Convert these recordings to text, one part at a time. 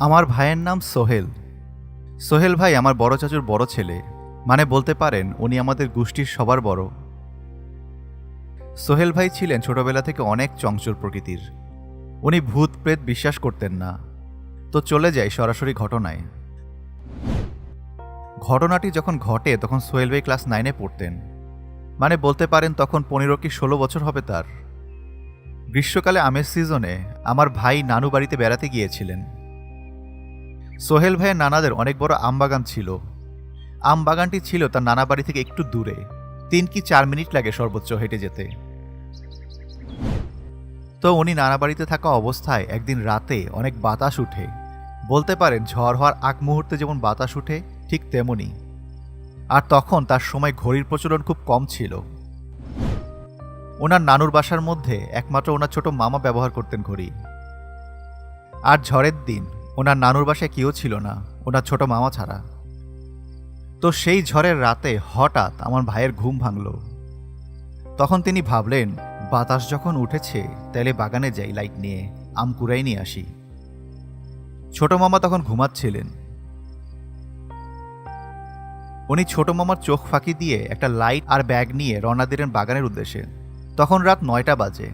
আমার ভাইয়ের নাম সোহেল। সোহেল ভাই আমার বড় চাচুর বড় ছেলে। মানে বলতে পারেন, উনি আমাদের গোষ্ঠীর সবার বড়। সোহেল ভাই ছিলেন ছোটবেলা থেকে অনেক চঞ্চল প্রকৃতির। উনি ভূত প্রেত বিশ্বাস করতেন না। তো চলে যায় সরাসরি ঘটনায়। ঘটনাটি যখন ঘটে, তখন সোহেল ভাই ক্লাস নাইনে পড়তেন। মানে বলতে পারেন, তখন পনেরো কি ষোলো বছর হবে তার। গ্রীষ্মকালে আমের সিজনে আমার ভাই নানু বাড়িতে বেড়াতে গিয়েছিলেন। সোহেল ভাইয়ের নানাদের অনেক বড় আম বাগান ছিল। আম বাগানটি ছিল তার নানা বাড়ি থেকে একটু দূরে। তিন কি চার মিনিট লাগে সর্বোচ্চ হেঁটে যেতে। তো উনি নানা বাড়িতে থাকা অবস্থায় একদিন রাতে অনেক বাতাস উঠে। বলতে পারেন ঝড় হওয়ার আগ মুহূর্তে যেমন বাতাস উঠে, ঠিক তেমনি। আর তখন তার সময় ঘড়ির প্রচলন খুব কম ছিল। ওনার নানুর বাসার মধ্যে একমাত্র ওনার ছোট মামা ব্যবহার করতেন ঘড়ি। আর ঝড়ের দিন ওনার নানুর বাসায় কেউ ছিল না, ওনার ছোট মামা ছাড়া। তো সেই ঝড়ের রাতে হঠাৎ আমার ভাইয়ের ঘুম ভাঙল। তখন তিনি ভাবলেন, বাতাস যখন উঠেছে তাহলে বাগানে যাই লাইট নিয়ে, আম কুড়াই নিয়ে আসি। ছোট মামা তখন ঘুমাচ্ছিলেন। উনি ছোট মামার চোখ ফাঁকি দিয়ে একটা লাইট আর ব্যাগ নিয়ে রওনা দিলেন বাগানের উদ্দেশ্যে। তখন রাত নয়টা বাজে।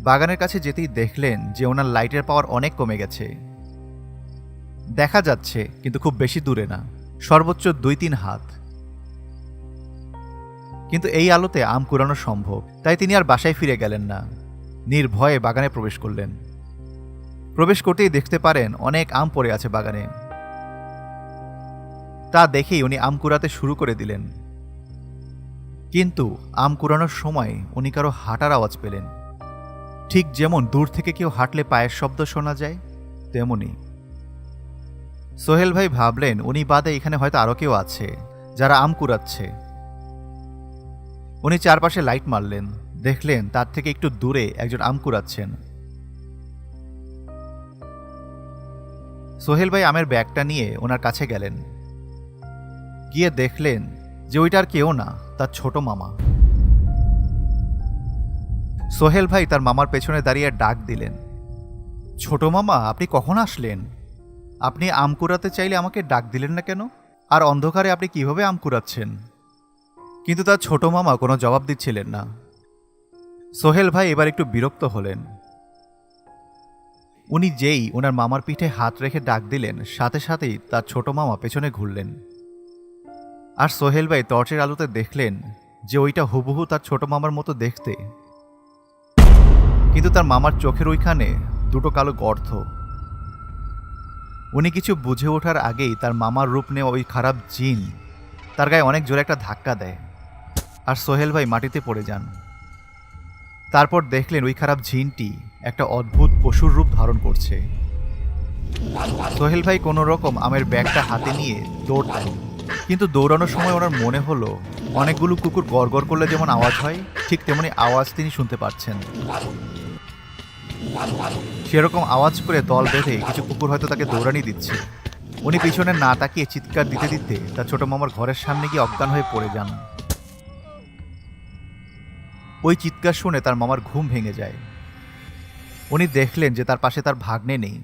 বাগানের কাছে যেতেই দেখলেন যে ওনার লাইটের পাওয়ার অনেক কমে গেছে। দেখা যাচ্ছে, কিন্তু খুব বেশি দূরে না। সর্বোচ্চ দুই তিন হাত। কিন্তু এই আলোতে আম কুড়ানো সম্ভব, তাই তিনি আর বাসায় ফিরে গেলেন না। নির্ভয়ে বাগানে প্রবেশ করলেন। প্রবেশ করতেই দেখতে পারেন অনেক আম পড়ে আছে বাগানে। তা দেখেই উনি আম কুড়াতে শুরু করে দিলেন। কিন্তু আম কুড়ানোর সময় উনি কারও হাঁটার আওয়াজ পেলেন। ঠিক যেমন দূর থেকে কেউ হাঁটলে পায়ের শব্দ শোনা যায়, তেমনি সোহেল ভাই ভাবলেন, উনি বাদে এখানে হয়তো আরও কেউ আছে, যারা আম কুড়াচ্ছে। উনি চারপাশে লাইট মারলেন, দেখলেন তার থেকে একটু দূরে একজন আম কুড়াচ্ছেন। সোহেল ভাই আমের ব্যাগটা নিয়ে ওনার কাছে গেলেন। গিয়ে দেখলেন যে ওইটার কেউ না, তার ছোট মামা। সোহেল ভাই তার মামার পেছনে দাঁড়িয়ে ডাক দিলেন, ছোট মামা, আপনি কখন আসলেন? আপনি আম কুড়াতে চাইলে আমাকে ডাক দিলেন না কেন? আর অন্ধকারে আপনি কীভাবে আম কুড়াচ্ছেন? কিন্তু তার ছোট মামা কোনো জবাব দিচ্ছিলেন না। সোহেল ভাই এবার একটু বিরক্ত হলেন। উনি যেই ওনার মামার পিঠে হাত রেখে ডাক দিলেন, সাথে সাথেই তার ছোট মামা পেছনে ঘুরলেন। আর সোহেল ভাই টর্চের আলোতে দেখলেন যে ওইটা হুবহু তার ছোট মামার মতো দেখতে। কিন্তু তার মামার চোখের ওইখানে দুটো কালো গর্ত। উনি কিছু বুঝে ওঠার আগেই তার মামার রূপ নিয়ে ওই খারাপ জিন তার গায়ে অনেক জোরে একটা ধাক্কা দেয়। আর সোহেল ভাই মাটিতে পড়ে যান। তারপর দেখলেন ওই খারাপ ঝিনটি একটা অদ্ভুত পশুর রূপ ধারণ করছে। সোহেল ভাই কোনো রকম আমের ব্যাগটা হাতে নিয়ে দৌড় দেন। কিন্তু দৌড়ানোর সময় ওনার মনে হলো, অনেকগুলো কুকুর গড় করলে যেমন আওয়াজ হয়, ঠিক তেমনি আওয়াজ তিনি শুনতে পাচ্ছেন। সেরকম আওয়াজ করে দল বেঁধে কিছু কুকুর হয়তো তাকে দৌড়ানি দিচ্ছে। উনি পিছনে না তাকিয়ে চিৎকার দিতে দিতে তার ছোট মামার ঘরের সামনে গিয়ে অজ্ঞান হয়ে পড়ে যান। ওই চিৎকার শুনে তার মামার ঘুম ভেঙে যায়। উনি দেখলেন যে তার পাশে তার ভাগ্নে নেই।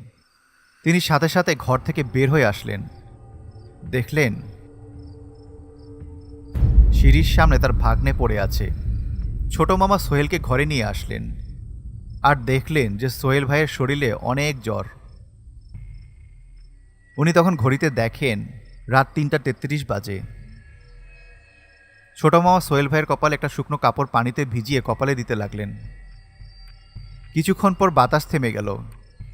তিনি সাথে সাথে ঘর থেকে বের হয়ে আসলেন। দেখলেন সিঁড়ির সামনে তার ভাগ্নে পড়ে আছে। ছোট মামা সোহেলকে ঘরে নিয়ে আসলেন। আর দেখলেন যে সোহেল ভাইয়ের শরীরে অনেক জ্বর। উনি তখন ঘড়িতে দেখেন রাত তিনটা তেত্রিশ বাজে। ছোট মামা সোহেল ভাইয়ের কপালে একটা শুকনো কাপড় পানিতে ভিজিয়ে কপালে দিতে লাগলেন। কিছুক্ষণ পর বাতাস থেমে গেল,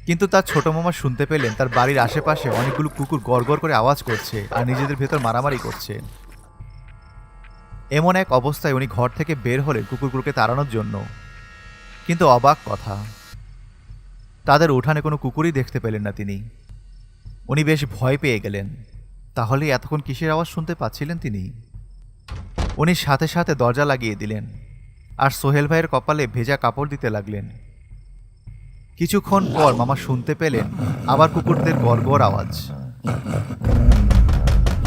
কিন্তু তার ছোট মামা শুনতে পেলেন তার বাড়ির আশেপাশে অনেকগুলো কুকুর গড় করে আওয়াজ করছে আর নিজেদের ভেতর মারামারি করছে। এমন এক অবস্থায় উনি ঘর থেকে বের হলেন কুকুরগুলোকে তাড়ানোর জন্য। কিন্তু অবাক কথা। তাদের উঠানে কোনো কুকুরই দেখতে পেলেন না তিনি। উনি বেশ ভয় পেয়ে গেলেন। তাহলে এতক্ষণ কিসের আওয়াজ শুনতে পাচ্ছিলেন তিনি? উনি সাথে সাথে দরজা লাগিয়ে দিলেন আর সোহেল ভাইয়ের কপালে ভেজা কাপড় দিতে লাগলেন। কিছুক্ষণ পর মামা শুনতে পেলেন আবার কুকুরদের গড়গড় আওয়াজ।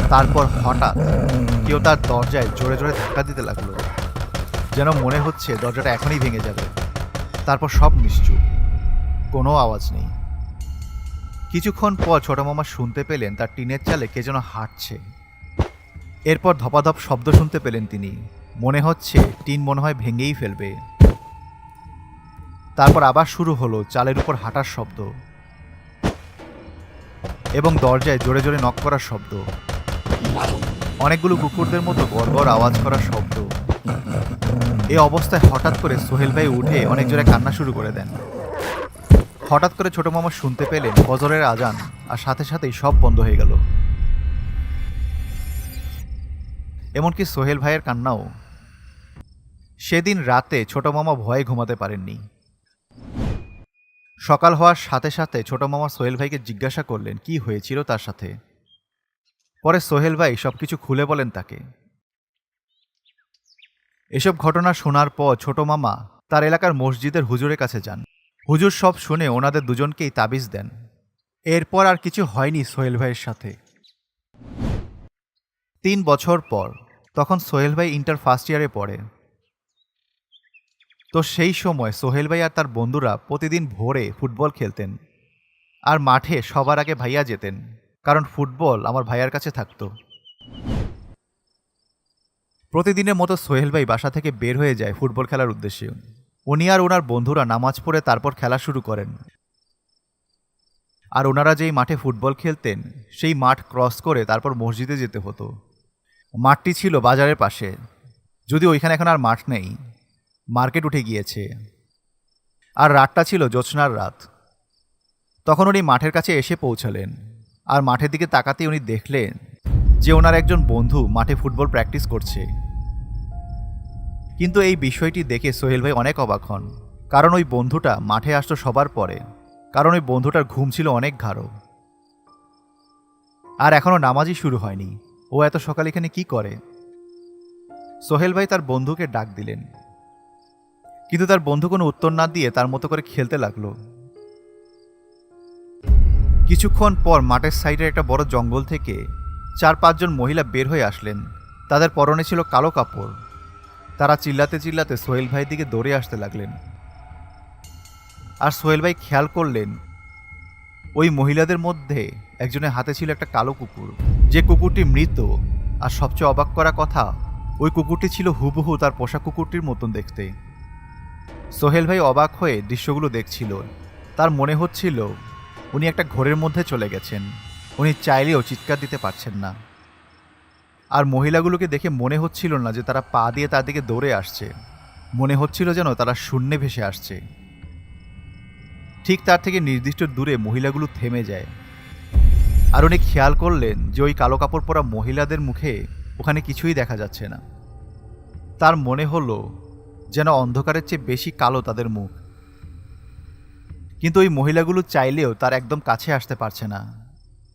তারপর হঠাৎ কেউ তার দরজায় জোরে জোরে ধাক্কা দিতে লাগল। যেন মনে হচ্ছে দরজাটা এখনই ভেঙে যাবে। তারপর সব নিশ্চুপ। কোনো আওয়াজ নেই। কিছুক্ষণ পর ছোট মামা শুনতে পেলেন তার টিনের চালে কে যেন হাঁটছে। এরপর ধপাধপ শব্দ শুনতে পেলেন তিনি। মনে হচ্ছে টিন মনে হয় ভেঙেই ফেলবে। তারপর আবার শুরু হলো চালের উপর হাঁটার শব্দ। এবং দরজায় জোরে জোরে নক করার শব্দ। অনেকগুলো কুকুরদের মতো গড়গড় আওয়াজ করার শব্দ। এই অবস্থায় হঠাৎ করে সোহেল ভাই উঠে অনেক জোরে কান্না শুরু করে দেন। হঠাৎ করে ছোট মামা শুনতে পেলেন ফজরের আজান আর সাথে সাথেই সব বন্ধ হয়ে গেল। এমনকি সোহেল ভাইয়ের কান্নাও। সেদিন রাতে ছোট মামা ভয়ে ঘুমাতে পারেননি। সকাল হওয়ার সাথে সাথে ছোট মামা সোহেল ভাইকে জিজ্ঞাসা করলেন, কি হয়েছিল তার সাথে? পরে সোহেল ভাই সবকিছু খুলে বলেন তাকে। এসব ঘটনা শোনার পর ছোট মামা তার এলাকার মসজিদের হুজুরের কাছে যান। হুজুর সব শুনে ওনাদের দুজনকেই তাবিজ দেন। এরপর আর কিছু হয়নি সোহেল ভাইয়ের সাথে। তিন বছর পর তখন সোহেল ভাই ইন্টার ফার্স্ট ইয়ারে পড়ে। তো সেই সময় সোহেল ভাই আর তার বন্ধুরা প্রতিদিন ভোরে ফুটবল খেলতেন আর মাঠে সবার আগে ভাইয়া যেতেন, কারণ ফুটবল আমার ভাইয়ার কাছে থাকতো। প্রতিদিনের মতো সোহেল ভাই বাসা থেকে বের হয়ে যায় ফুটবল খেলার উদ্দেশ্যে। উনি আর ওনার বন্ধুরা নামাজ পড়ে তারপর খেলা শুরু করেন। আর ওনারা যেই মাঠে ফুটবল খেলতেন, সেই মাঠ ক্রস করে তারপর মসজিদে যেতে হতো। মাঠটি ছিল বাজারের পাশে। যদি ওইখানে এখন আর মাঠ নেই। মার্কেট উঠে গিয়েছে। আর রাতটা ছিল জ্যোৎস্নার রাত। তখন উনি মাঠের কাছে এসে পৌঁছালেন। আর মাঠের দিকে তাকাতেই উনি দেখলেন যে ওনার একজন বন্ধু মাঠে ফুটবল প্র্যাকটিস করছে। কিন্তু এই বিষয়টি দেখে সোহেল ভাই অনেক অবাক হন। কারণ ওই বন্ধুটা মাঠে আসতো সবার পরে। কারণ ওই বন্ধুটার ঘুম ছিল অনেক গাঢ়। আর এখনও নামাজই শুরু হয়নি। ও এত সকাল এখানে কি করে? সোহেল ভাই তার বন্ধুকে ডাক দিলেন। কিন্তু তার বন্ধু কোনো উত্তর না দিয়ে তার মতো করে খেলতে লাগল। কিছুক্ষণ পর মাঠের সাইডের একটা বড় জঙ্গল থেকে চার পাঁচজন মহিলা বের হয়ে আসলেন। তাদের পরনে ছিল কালো কাপড়। তারা চিল্লাতে চিল্লাতে সোহেল ভাইয়ের দিকে দৌড়ে আসতে লাগলেন। আর সোহেল ভাই খেয়াল করলেন, ওই মহিলাদের মধ্যে একজনের হাতে ছিল একটা কালো কুকুর। যে কুকুরটি মৃত আর সবচেয়ে অবাক করা কথা, ওই কুকুরটি ছিল হুবহু তার পোষা কুকুরটির মতন দেখতে। সোহেল ভাই অবাক হয়ে দৃশ্যগুলো দেখছিল। তার মনে হচ্ছিল, উনি একটা ঘোরের মধ্যে চলে গেছেন। উনি চাইলেও চিৎকার দিতে পারছেন না। আর মহিলাগুলোকে দেখে মনে হচ্ছিল না যে তারা পা দিয়ে তার দিকে দৌড়ে আসছে। মনে হচ্ছিল যেন তারা শূন্যে ভেসে আসছে। ঠিক তার থেকে নির্দিষ্ট দূরে মহিলাগুলো থেমে যায়। আর উনি খেয়াল করলেন যে ওই কালো কাপড় পরা মহিলাদের মুখে ওখানে কিছুই দেখা যাচ্ছে না। তার মনে হলো যেন অন্ধকারের চেয়ে বেশি কালো তাদের মুখ। কিন্তু ওই মহিলাগুলো চাইলেও তার একদম কাছে আসতে পারছে না।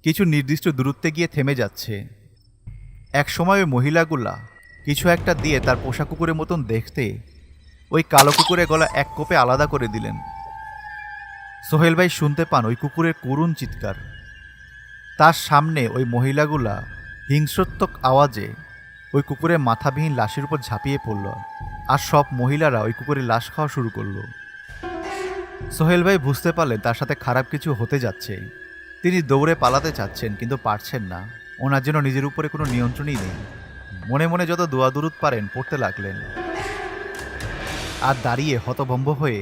কিছু নির্দিষ্ট দূরত্বে গিয়ে থেমে যাচ্ছে। এক সময় ওই মহিলাগুলা কিছু একটা দিয়ে তার পোষা কুকুরের মতন দেখতে ওই কালো কুকুরের গলা এক কোপে আলাদা করে দিলেন। সোহেল ভাই শুনতে পান ওই কুকুরের করুণ চিৎকার। তার সামনে ওই মহিলাগুলা হিংস্রত্মক আওয়াজে ওই কুকুরের মাথাবিহীন লাশের উপর ঝাঁপিয়ে পড়ল আর সব মহিলারা ওই কুকুরের লাশ খাওয়া শুরু করল। সোহেল ভাই বুঝতে পারলেন তার সাথে খারাপ কিছু হতে যাচ্ছে। তিনি দৌড়ে পালাতে চাচ্ছেন কিন্তু পারছেন না। ওনার জন্য নিজের উপরে কোনো নিয়ন্ত্রণই নেই। মনে মনে যত দোয়া দুরুদ পারেন, পড়তে লাগলেন। আর দাঁড়িয়ে হতভম্ব হয়ে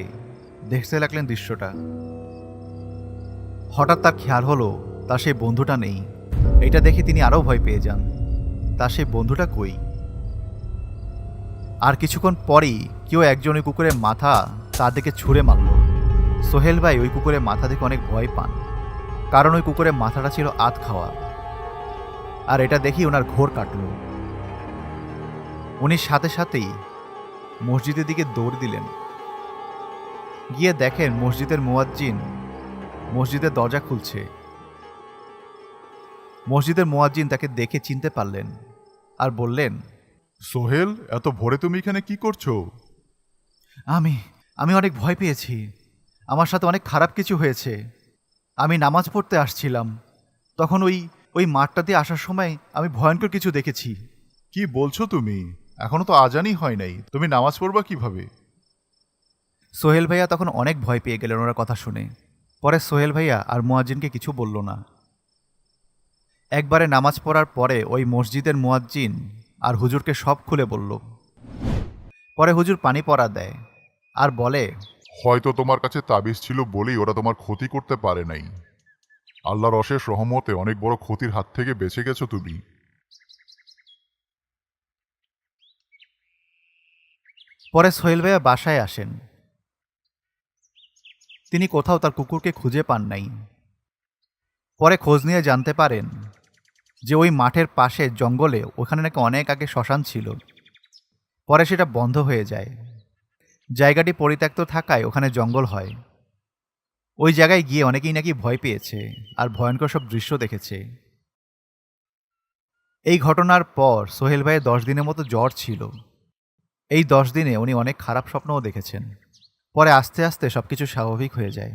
দেখতে লাগলেন দৃশ্যটা। হঠাৎ তার খেয়াল হলো, তার সেই বন্ধুটা নেই। এটা দেখে তিনি আরও ভয় পেয়ে যান, তার সেই বন্ধুটা কই? আর কিছুক্ষণ পরেই কেউ একজন ওই কুকুরের মাথা তার দিকে ছুঁড়ে মারল। সোহেল ভাই ওই কুকুরের মাথা দেখে অনেক ভয় পান, কারণ ওই কুকুরের মাথাটা ছিল আত খাওয়া আর এটা দেখি ওনার ঘোর কাটল। উনি সাথে সাথেই মসজিদের দিকে দৌড় দিলেন। গিয়ে দেখেন মসজিদের মোয়াজ্জিন মসজিদের দরজা খুলছে। মসজিদের মোয়াজ্জিন তাকে দেখে চিনতে পারলেন আর বললেন সোহেল এত ভোরে তুমি এখানে কি করছ? আমি আমি অনেক ভয় পেয়েছি। আমার সাথে অনেক খারাপ কিছু হয়েছে। আমি নামাজ পড়তে আসছিলাম। তখন ওই ওই মাঠটা দিয়ে আসার সময় আমি ভয়ঙ্কর কিছু দেখেছি। কি বলছো তুমি? এখনও তো আজানই হয় নাই। তুমি নামাজ পড়বা কীভাবে? সোহেল ভাইয়া তখন অনেক ভয় পেয়ে গেলেন ওনার কথা শুনে। পরে সোহেল ভাইয়া আর মুয়াজ্জিনকে কিছু বলল না। একবারে নামাজ পড়ার পরে ওই মসজিদের মুয়াজ্জিন আর হুজুরকে সব খুলে বলল। পরে হুজুর পানি পড়া দেয় আর বলে হয়তো তোমার কাছে তাবিজ ছিল বলেই ওরা তোমার ক্ষতি করতে পারে নাই। আল্লাহর অশেষ রহমতে অনেক বড় ক্ষতির হাত থেকে বেঁচে গেছো তুমি। পরে সোহেল ভাইয়া বাসায় আসেন। তিনি কোথাও তার কুকুরকে খুঁজে পান নাই। পরে খোঁজ নিয়ে জানতে পারেন যে ওই মাঠের পাশে জঙ্গলে ওখানে নাকি অনেক আগে শ্মশান ছিল। পরে সেটা বন্ধ হয়ে যায়। জায়গাটি পরিত্যক্ত থাকায় ওখানে জঙ্গল হয়। ওই জায়গায় গিয়ে অনেকেই নাকি ভয় পেয়েছে আর ভয়ঙ্কর সব দৃশ্য দেখেছে। এই ঘটনার পর সোহেল ভাইয়ের দশ দিনের মতো জ্বর ছিল। এই দশ দিনে উনি অনেক খারাপ স্বপ্নও দেখেছেন। পরে আস্তে আস্তে সব কিছু স্বাভাবিক হয়ে যায়।